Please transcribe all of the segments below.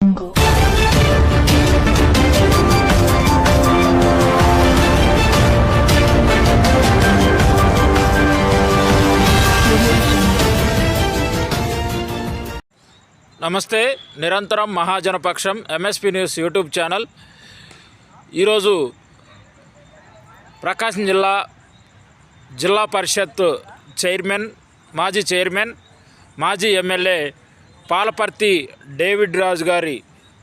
jungle. నమస్తే నిరంతరం మహాజనపక్షం ఎంఎస్పి న్యూస్ యూట్యూబ్ ఛానల్ ఈరోజు ప్రకాశం జిల్లా జిల్లా పరిషత్ చైర్మన్ మాజీ చైర్మన్ మాజీ ఎమ్మెల్యే పాలపర్తి డేవిడ్ రాజు గారి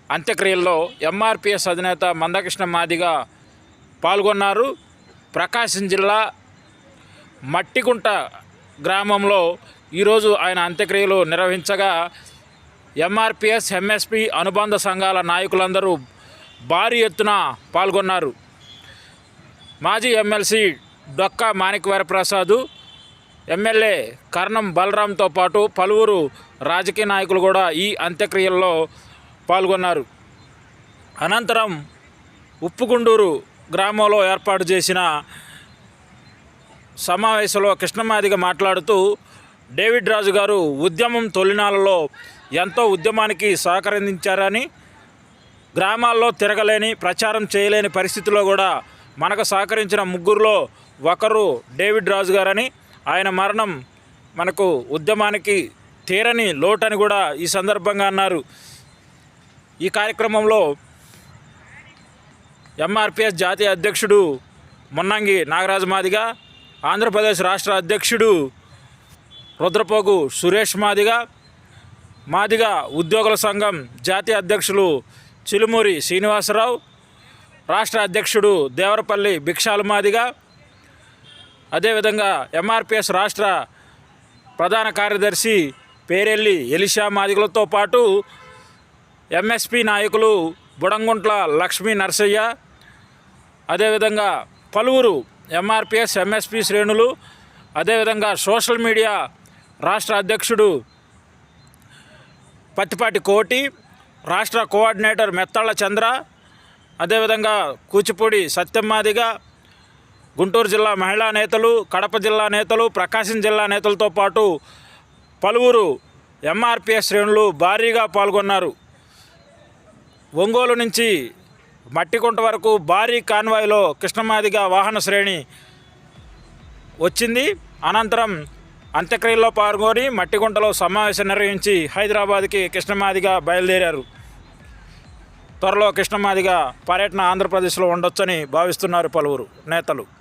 అంత్యక్రియల్లో ఎంఆర్పిఎస్ అధినేత మందకృష్ణ మాదిగా పాల్గొన్నారు. ప్రకాశం జిల్లా మట్టికుంట గ్రామంలో ఈరోజు ఆయన అంత్యక్రియలు నిర్వహించగా ఎంఆర్పిఎస్ ఎంఎస్పి అనుబంధ సంఘాల నాయకులందరూ భారీ ఎత్తున పాల్గొన్నారు. మాజీ ఎమ్మెల్సీ డొక్కా మాణిక్ వరప్రసాద్ ఎమ్మెల్యే కర్ణం బలరాంతో పాటు పలువురు రాజకీయ నాయకులు కూడా ఈ అంత్యక్రియల్లో పాల్గొన్నారు. అనంతరం ఉప్పుగుండూరు గ్రామంలో ఏర్పాటు చేసిన సమావేశంలో కృష్ణమాదిగా మాట్లాడుతూ డేవిడ్ రాజు గారు ఉద్యమం తొలినాళ్ళలో ఎంతో ఉద్యమానికి సహకరించారని గ్రామాల్లో తిరగలేని ప్రచారం చేయలేని పరిస్థితిలో కూడా మనకు సహకరించిన ముగ్గురులో ఒకరు డేవిడ్ రాజు గారని ఆయన మరణం మనకు ఉద్యమానికి తీరని లోటని కూడా ఈ సందర్భంగా అన్నారు. ఈ కార్యక్రమంలో ఎంఆర్పిఎస్ జాతీయ అధ్యక్షుడు మున్నంగి నాగరాజు మాదిగా ఆంధ్రప్రదేశ్ రాష్ట్ర అధ్యక్షుడు రుద్రపోగు సురేష్ మాదిగా మాదిగా ఉద్యోగుల సంఘం జాతీయ అధ్యక్షులు చిలుమూరి శ్రీనివాసరావు రాష్ట్ర అధ్యక్షుడు దేవరపల్లి భిక్షాలు మాదిగా అదేవిధంగా ఎంఆర్పిఎస్ రాష్ట్ర ప్రధాన కార్యదర్శి పేరెల్లి ఎలిషా మాదిగులతో పాటు ఎంఎస్పి నాయకులు బుడంగుంట్ల లక్ష్మీ నర్సయ్య అదేవిధంగా పలువురు ఎంఆర్పిఎస్ ఎంఎస్పి శ్రేణులు అదేవిధంగా సోషల్ మీడియా రాష్ట్ర అధ్యక్షుడు పత్తిపాటి కోటి రాష్ట్ర కోఆర్డినేటర్ మెత్తాళ్ళ చంద్ర అదేవిధంగా కూచిపూడి సత్యమ్మాదిగా గుంటూరు జిల్లా మహిళా నేతలు కడప జిల్లా నేతలు ప్రకాశం జిల్లా నేతలతో పాటు పలువురు ఎంఆర్పిఎస్ శ్రేణులు భారీగా పాల్గొన్నారు. ఒంగోలు నుంచి మట్టికుంట వరకు భారీ కాన్వాయ్లో కృష్ణమాదిగా వాహన శ్రేణి వచ్చింది. అనంతరం అంత్యక్రియల్లో పాల్గొని మట్టిగుంటలో సమావేశం నిర్వహించి హైదరాబాద్కి కృష్ణమాదిగా బయలుదేరారు. త్వరలో కృష్ణమాదిగా పర్యటన ఆంధ్రప్రదేశ్లో ఉండొచ్చని భావిస్తున్నారు పలువురు నేతలు.